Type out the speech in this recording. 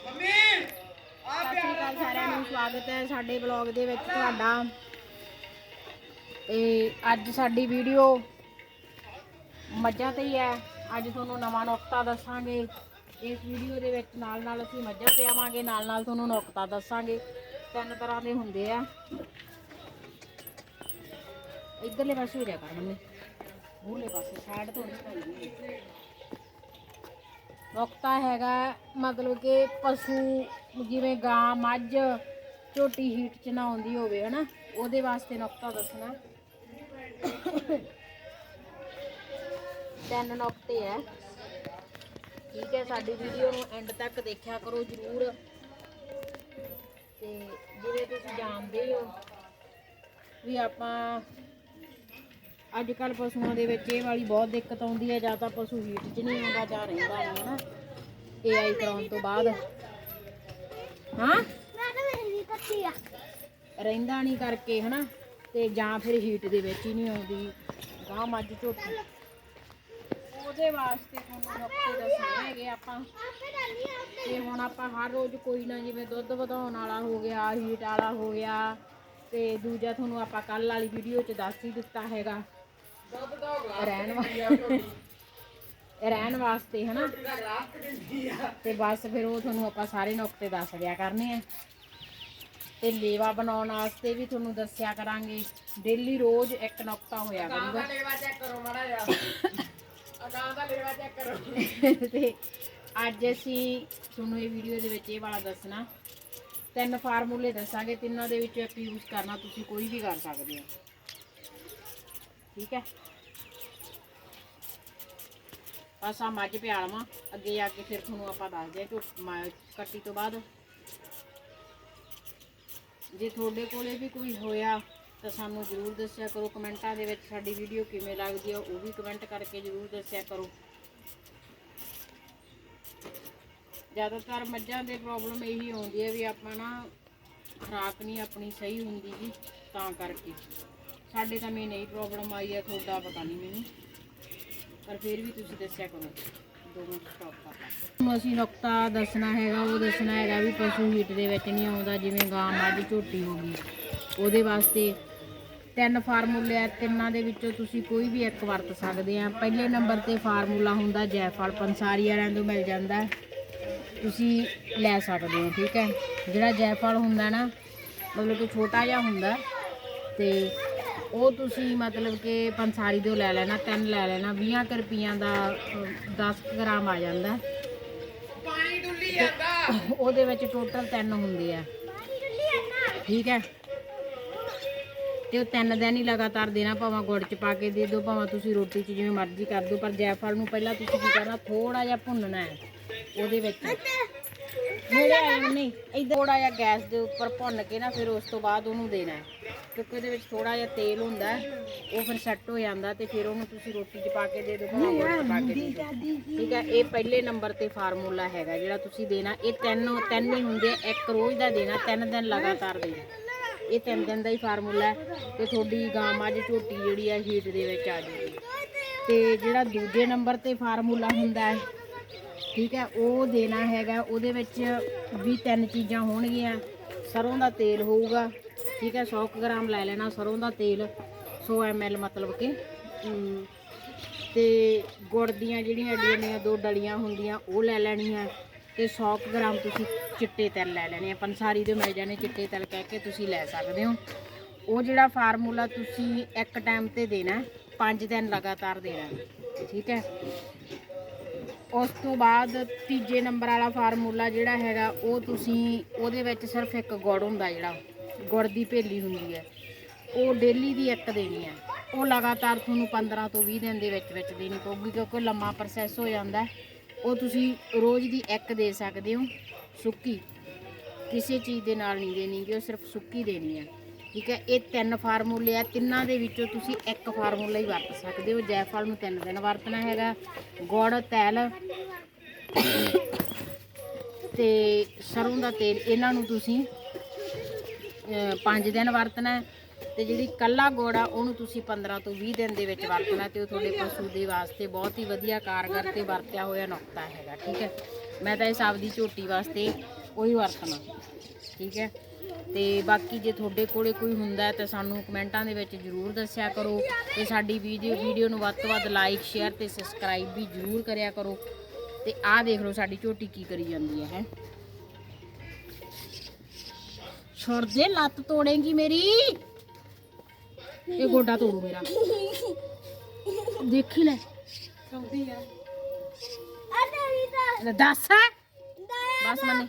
ਸਤਿ ਸ਼੍ਰੀ ਅਕਾਲ ਸਾਰਿਆਂ ਨੂੰ ਸਵਾਗਤ ਹੈ ਸਾਡੇ ਬਲੌਗ ਦੇ ਵਿੱਚ ਤੁਹਾਡਾ। ਤੇ ਅੱਜ ਸਾਡੀ ਵੀਡੀਓ ਮੱਝਾਂ ਤੇ ਹੀ ਹੈ। ਅੱਜ ਤੁਹਾਨੂੰ ਨਵਾਂ ਨੁਕਤਾ ਦੱਸਾਂਗੇ। ਇਸ ਵੀਡੀਓ ਦੇ ਵਿੱਚ ਨਾਲ ਨਾਲ ਅਸੀਂ ਮੱਝਾਂ ਪਿਆਵਾਂਗੇ ਨਾਲ ਨਾਲ ਤੁਹਾਨੂੰ ਨੁਕਤਾ ਦੱਸਾਂਗੇ। ਤਿੰਨ ਤਰ੍ਹਾਂ ਦੇ ਹੁੰਦੇ ਆ। ਇਧਰਲੇ ਪਾਸੇ ਹੋ ਰਿਹਾ ਕਰ ਮੰਮੀ। ਮੂਹਰਲੇ ਪਾਸੇ ਸਾਈਡ ਤੋਂ ਨਹੀਂ ਪਾਈ ਨੁਕਤਾ ਹੈਗਾ, ਮਤਲਬ ਕਿ ਪਸ਼ੂ ਜਿਵੇਂ ਗਾਂ, ਮੱਝ, ਝੋਟੀ ਹੀਟ ਚ ਨਾ ਆਉਂਦੀ ਹੋਵੇ, ਹਨਾ? ਉਹਦੇ ਵਾਸਤੇ ਨੁਕਤਾ ਦੱਸਣਾ। ਤਿੰਨ ਨੁਕਤੇ ਹੈ ਠੀਕ ਹੈ ਸਾਡੀ ਵੀਡੀਓ ਨੂੰ ਐਂਡ ਤੱਕ ਦੇਖਿਆ ਕਰੋ ਜਰੂਰ। ਤੇ ਜਿਵੇਂ ਤੁਸੀਂ ਜਾਣਦੇ ਹੋ ਵੀ ਆਪਾਂ ਅੱਜ ਕੱਲ ਪਸ਼ੂਆਂ ਦੇ ਵਿੱਚ ਇਹ ਵਾਲੀ ਬਹੁਤ ਦਿੱਕਤ ਆਉਂਦੀ ਹੈ, ਜਾਂ ਤਾਂ ਪਸ਼ੂ ਹੀਟ 'ਚ ਨਹੀਂ ਆਉਂਦਾ, ਜਾਂ ਰਹਿੰਦਾ ਨਹੀਂ ਹਨਾ। ਏਆਈ ਕਰਾਉਣ ਤੋਂ ਬਾਅਦ। ਹਾਂ? ਰਹਿੰਦਾ ਨਹੀਂ ਕਰਕੇ ਹਨਾ, ਤੇ ਜਾਂ ਫਿਰ ਹੀਟ ਦੇ ਵਿੱਚ ਹੀ ਨਹੀਂ ਆਉਂਦੀ। ਗਾਂ ਮੱਝ ਝੋਟੀ। ਉਹਦੇ ਵਾਸਤੇ ਤੁਹਾਨੂੰ ਨੁਕਤੇ ਦੱਸਣੇ ਹੈਗੇ, ਆਪਾਂ ਤੇ ਹੁਣ ਆਪਾਂ ਹਰ ਰੋਜ਼ ਕੋਈ ਨਾ ਜਿਵੇਂ ਦੁੱਧ ਵਧਾਉਣ ਵਾਲਾ ਹੋ ਗਿਆ, ਹੀਟ ਵਾਲਾ ਹੋ ਗਿਆ, ਤੇ ਦੂਜਾ ਤੁਹਾਨੂੰ ਆਪਾਂ ਕੱਲ ਵਾਲੀ ਵੀਡੀਓ 'ਚ ਦੱਸ ਹੀ ਦਿੱਤਾ ਹੈਗਾ। ਰਹਿਣ ਵਾਸਤੇ। ਰਹਿਣ ਵਾਸਤੇ ਹਨਾ? ਤੇ ਬਸ ਫਿਰ ਉਹ ਤੁਹਾਨੂੰ ਆਪਾਂ ਸਾਰੇ ਨੁਕਤੇ ਦੱਸ ਦਿਆ ਕਰਨੇ ਆ। ਤੇ ਲੇਵਾ ਬਣਾਉਣ ਵਾਸਤੇ ਵੀ ਤੁਹਾਨੂੰ ਦੱਸਿਆ ਕਰਾਂਗੇ। ਡੇਲੀ ਰੋਜ਼ ਇੱਕ ਨੁਕਤਾ ਹੋਇਆ ਕਰੂਗਾ। ਤੇ ਅੱਜ ਅਸੀਂ ਤੁਹਾਨੂੰ ਇਹ ਵੀਡੀਓ ਦੇ ਵਿੱਚ ਇਹ ਵਾਲਾ ਦੱਸਣਾ। ਤਿੰਨ ਫਾਰਮੂਲੇ ਦੱਸਾਂਗੇ ਤਿੰਨਾਂ ਦੇ ਵਿੱਚੋਂ ਇੱਕ ਯੂਜ਼ ਕਰਨਾ ਤੁਸੀਂ ਕੋਈ ਵੀ ਕਰ ਸਕਦੇ ਹੋ। ਠੀਕ ਹੈ? ਬਸ ਆ ਮੱਝ ਪਿਆਲਵਾਂ ਅੱਗੇ ਜਾ ਕੇ ਫਿਰ ਤੁਹਾਨੂੰ ਆਪਾਂ ਦੱਸਦੇ ਹਾਂ ਕਿ ਕੱਟੀ ਤੋਂ ਬਾਅਦ। ਜੇ ਤੁਹਾਡੇ ਕੋਲੇ ਵੀ ਕੋਈ ਹੋਇਆ ਤਾਂ ਸਾਨੂੰ ਜ਼ਰੂਰ ਦੱਸਿਆ ਕਰੋ। ਕਮੈਂਟਾਂ ਦੇ ਵਿੱਚ ਸਾਡੀ ਵੀਡੀਓ ਕਿਵੇਂ ਲੱਗਦੀ ਹੈ ਉਹ ਵੀ ਕਮੈਂਟ ਕਰਕੇ ਜ਼ਰੂਰ ਦੱਸਿਆ ਕਰੋ। ਜ਼ਿਆਦਾਤਰ ਮੱਝਾਂ ਦੇ ਪ੍ਰੋਬਲਮ ਇਹੀ ਆਉਂਦੀ ਹੈ ਵੀ ਆਪਾਂ ਨਾ ਖੁਰਾਕ ਨਹੀਂ ਆਪਣੀ ਸਹੀ ਹੁੰਦੀ ਜੀ, ਤਾਂ ਕਰਕੇ। ਸਾਡੇ ਤਾਂ ਮੇਨ ਇਹੀ ਪ੍ਰੋਬਲਮ ਆਈ ਹੈ ਤੁਹਾਡਾ ਪਤਾ ਨਹੀਂ ਮੈਨੂੰ। ਪਰ ਫਿਰ ਵੀ ਤੁਸੀਂ ਦੱਸਿਆ ਕਰੋ, ਦੋ ਮਿੰਟ ਸਟਾਪ ਕਰ ਲਾ। ਅਸੀਂ ਨੁਕਤਾ ਦੱਸਣਾ ਹੈਗਾ, ਉਹ ਦੱਸਣਾ ਹੈਗਾ ਵੀ ਪਸ਼ੂ ਹੀਟ ਦੇ ਵਿੱਚ ਨਹੀਂ ਆਉਂਦਾ, ਜਿਵੇਂ ਗਾਂ, ਮੱਝ, ਝੋਟੀ ਹੋ ਗਈ। ਉਹਦੇ ਵਾਸਤੇ ਤਿੰਨ ਫਾਰਮੂਲੇ ਆ, ਤਿੰਨਾਂ ਦੇ ਵਿੱਚੋਂ ਤੁਸੀਂ ਕੋਈ ਵੀ ਇੱਕ ਵਰਤ ਸਕਦੇ ਆ। ਪਹਿਲੇ ਨੰਬਰ ਤੇ ਫਾਰਮੂਲਾ ਹੁੰਦਾ ਜੈਫਲ, ਪੰਸਾਰੀ ਵਾਲਿਆਂ ਤੋਂ ਮਿਲ ਜਾਂਦਾ। ਤੁਸੀਂ ਲੈ ਸਕਦੇ ਹੋ, ਠੀਕ ਹੈ? ਜਿਹੜਾ ਜੈਫਲ ਹੁੰਦਾ ਨਾ, ਮਤਲਬ ਕਿ ਛੋਟਾ ਜਿਹਾ ਹੁੰਦਾ, ਤੇ ਉਹ ਤੁਸੀਂ ਮਤਲਬ ਕਿ ਪੰਸਾਰੀ ਤੋਂ ਲੈ ਲੈਣਾ ਤਿੰਨ ਲੈ ਲੈਣਾ 20 ਕੁ ਰੁਪਈਆਂ ਦਾ ਅਹ, 10 ਕੁ ਗ੍ਰਾਮ ਆ ਜਾਂਦਾ। ਪਾਣੀ ਡੁੱਲੀ ਜਾਂਦਾ। ਉਹਦੇ ਵਿੱਚ ਟੋਟਲ ਤਿੰਨ ਹੁੰਦੇ ਆ। ਠੀਕ ਹੈ। ਤੇ ਉਹ ਤਿੰਨ ਦਿਨ ਹੀ ਲਗਾਤਾਰ ਦੇਣਾ ਭਾਵੇਂ ਗੁੜ ਚ ਪਾ ਕੇ ਦੇ ਦਿਓ ਭਾਵੇਂ ਤੁਸੀਂ ਰੋਟੀ 'ਚ ਜਿਵੇਂ ਮਰਜ਼ੀ ਕਰ ਦਿਓ ਪਰ ਜੈਫਲ ਨੂੰ ਪਹਿਲਾਂ ਤੁਸੀਂ ਕੀ ਕਰਨਾ ਥੋੜਾ ਜਿਹਾ ਭੁੰਨਣਾ ਹੈ ਉਹਦੇ ਵਿੱਚ। ਨੇੜੇ ਆਏ ਨਹੀਂ ਇਧਰ ਥੋੜਾ ਜਿਹਾ ਗੈਸ ਦੇ ਉੱਪਰ ਭੁੰਨ ਕੇ ਨਾ ਫਿਰ ਉਸ ਤੋਂ ਬਾਅਦ ਉਹਨੂੰ ਦੇਣਾ ਹੈ। ਕਿਉਂਕਿ ਉਹਦੇ ਵਿੱਚ ਥੋੜਾ ਜਿਹਾ ਤੇਲ ਹੁੰਦਾ ਹੈ, ਉਹ ਫਿਰ ਸੈੱਟ ਹੋ ਜਾਂਦਾ ਤੇ ਫਿਰ ਉਹਨੂੰ ਤੁਸੀਂ ਰੋਟੀ 'ਚ ਪਾ ਕੇ ਦੇ ਦਿਓ ਭਾਵੇਂ ਗੁੜ 'ਚ ਪਾ ਕੇ ਦੇ ਦਿਓ। ਠੀਕ ਹੈ ਇਹ ਪਹਿਲੇ ਨੰਬਰ ਤੇ ਫਾਰਮੂਲਾ ਹੈਗਾ ਜਿਹੜਾ ਤੁਸੀਂ ਦੇਣਾ ਇਹ ਤਿੰਨ ਤਿੰਨ ਹੀ ਹੁੰਦੇ ਆ, ਇੱਕ ਰੋਜ਼ ਦਾ ਦੇਣਾ ਤਿੰਨ ਦਿਨ ਲਗਾਤਾਰ ਦੇਣਾ। ਇਹ ਤਿੰਨ ਦਿਨ ਦਾ ਹੀ ਫਾਰਮੂਲਾ ਹੈ ਤੇ ਤੁਹਾਡੀ ਗਾਂ ਮੱਝ ਝੋਟੀ ਜਿਹੜੀ ਹੈ ਹੀਟ ਦੇ ਵਿੱਚ ਆ ਜਾਊਗੀ। ਤੇ ਜਿਹੜਾ ਦੂਜੇ ਨੰਬਰ ਤੇ ਫਾਰਮੂਲਾ ਹੁੰਦਾ ਹੈ ਠੀਕ ਹੈ ਉਹ ਦੇਣਾ ਹੈਗਾ ਉਹਦੇ ਵਿੱਚ ਵੀ ਤਿੰਨ ਚੀਜ਼ਾਂ ਹੋਣਗੀਆਂ। ਸਰੋਂ ਦਾ ਤੇਲ ਹੋਊਗਾ ਠੀਕ ਹੈ 100 ਕੁ ਗ੍ਰਾਮ ਲੈ ਲੈਣਾ ਸਰੋਂ ਦਾ ਤੇਲ 100 ml ਮਤਲਬ ਕਿ। ਅਮ, ਤੇ ਗੁੜ ਦੀਆਂ ਜਿਹੜੀਆਂ ਏਡੀਆਂ ਦੋ ਡਲੀਆਂ ਹੁੰਦੀਆਂ ਉਹ ਲੈ ਲੈਣੀਆਂ। ਤੇ 100 ਕੁ ਗ੍ਰਾਮ ਤੁਸੀਂ ਚਿੱਟੇ ਤਿਲ ਲੈ ਲੈਣੇ ਆ ਪੰਸਾਰੀ ਦੇ ਮਿਲ ਜਾਣੇ ਚਿੱਟੇ ਤਿਲ ਕਹਿ ਕੇ ਤੁਸੀਂ ਲੈ ਸਕਦੇ ਹੋ। ਉਹ ਜਿਹੜਾ ਫਾਰਮੂਲਾ ਤੁਸੀਂ ਇੱਕ ਟਾਈਮ ਤੇ ਦੇਣਾ ਹੈ, ਪੰਜ ਦਿਨ ਲਗਾਤਾਰ ਦੇਣਾ ਠੀਕ ਹੈ। ਉਸ ਤੋਂ ਬਾਅਦ ਤੀਜੇ ਨੰਬਰ ਵਾਲਾ ਫਾਰਮੂਲਾ ਜਿਹੜਾ ਹੈਗਾ, ਉਹ ਤੁਸੀਂ ਉਹਦੇ ਵਿੱਚ ਸਿਰਫ ਇੱਕ ਗੁੜ ਹੁੰਦਾ ਜਿਹੜਾ, ਗੁੜ ਦੀ ਭੇਲੀ ਹੁੰਦੀ ਹੈ। ਉਹ ਡੇਲੀ ਦੀ ਇੱਕ ਦੇਣੀ ਹੈ। ਉਹ ਲਗਾਤਾਰ ਤੁਹਾਨੂੰ 15 ਤੋਂ 20 ਦਿਨ ਦੇ ਵਿੱਚ ਵਿੱਚ ਦੇਣੀ ਪਊਗੀ, ਕਿਉਂਕਿ ਲੰਮਾ ਪ੍ਰੋਸੈਸ ਹੋ ਜਾਂਦਾ ਉਹ ਤੁਸੀਂ ਰੋਜ਼ ਦੀ ਇੱਕ ਦੇ ਸਕਦੇ ਹੋ ਸੁੱਕੀ। ਕਿਸੇ ਚੀਜ਼ ਦੇ ਨਾਲ ਨਹੀਂ ਦੇਣੀ ਕਿ ਉਹ ਸਿਰਫ ਸੁੱਕੀ ਦੇਣੀ ਹੈ। ਠੀਕ ਹੈ, ਇਹ ਤਿੰਨ ਫਾਰਮੂਲੇ ਆ। ਤਿੰਨਾਂ ਦੇ ਵਿੱਚੋਂ ਤੁਸੀਂ ਇੱਕ ਫਾਰਮੂਲਾ ਹੀ ਵਰਤ ਸਕਦੇ ਹੋ। ਜੈਫਲ ਨੂੰ ਤਿੰਨ ਦਿਨ ਵਰਤਣਾ ਹੈਗਾ, ਗੁੜ, ਤੈਲ ਤੇ ਸਰੋਂ ਦਾ ਤੇਲ। ਇਹਨਾਂ ਨੂੰ ਤੁਸੀਂ 5 ਦਿਨ ਵਰਤਣਾ ਹੈ ਤੇ ਜਿਹੜੀ ਕੱਲਾ ਗੁੜ ਆ, ਉਹਨੂੰ ਤੁਸੀਂ 15 ਤੋਂ 20 ਦਿਨ ਦੇ ਵਿੱਚ ਵਰਤਣਾ ਤੇ ਉਹ ਤੁਹਾਡੇ ਪਸ਼ੂ ਦੇ ਵਾਸਤੇ ਬਹੁਤ ਹੀ ਵਧੀਆ ਕਾਰਗਰ ਤੇ ਵਰਤਿਆ ਹੋਇਆ ਨੁਕਤਾ ਹੈਗਾ, ਠੀਕ ਹੈ। ਮੈਂ ਤਾਂ ਇਸ ਆਪਦੀ ਝੋਟੀ ਵਾਸਤੇ ਉਹੀ ਵਰਤਣਾ, ਠੀਕ ਹੈ। ਤੇ ਬਾਕੀ ਜੇ ਤੁਹਾਡੇ ਕੋਲੇ ਕੋਈ ਹੁੰਦਾ ਹੈ ਤਾਂ ਸਾਨੂੰ ਕਮੈਂਟਾਂ ਦੇ ਵਿੱਚ ਜਰੂਰ ਦੱਸਿਆ ਕਰੋ ਤੇ ਸਾਡੀ ਵੀਡੀਓ ਵੀਡੀਓ ਨੂੰ ਵੱਧ ਤੋਂ ਵੱਧ ਲਾਈਕ ਸ਼ੇਅਰ ਤੇ ਸਬਸਕ੍ਰਾਈਬ ਵੀ ਜਰੂਰ ਕਰਿਆ ਕਰੋ। ਤੇ ਆਹ ਦੇਖ ਲਓ ਸਾਡੀ ਝੋਟੀ ਕੀ ਕਰੀ ਜਾਂਦੀ ਹੈ ਹੈ। ਛੋੜ ਦੇ ਲੱਤ ਤੋੜੇਗੀ ਮੇਰੀ। ਇਹ ਗੋਡਾ ਤੋੜੂ ਮੇਰਾ। ਦੇਖੀ ਲੈ। ਸੌਂਦੀ ਆ। ਲੈ ਦੱਸ। ਬਸ ਮੰਨੇ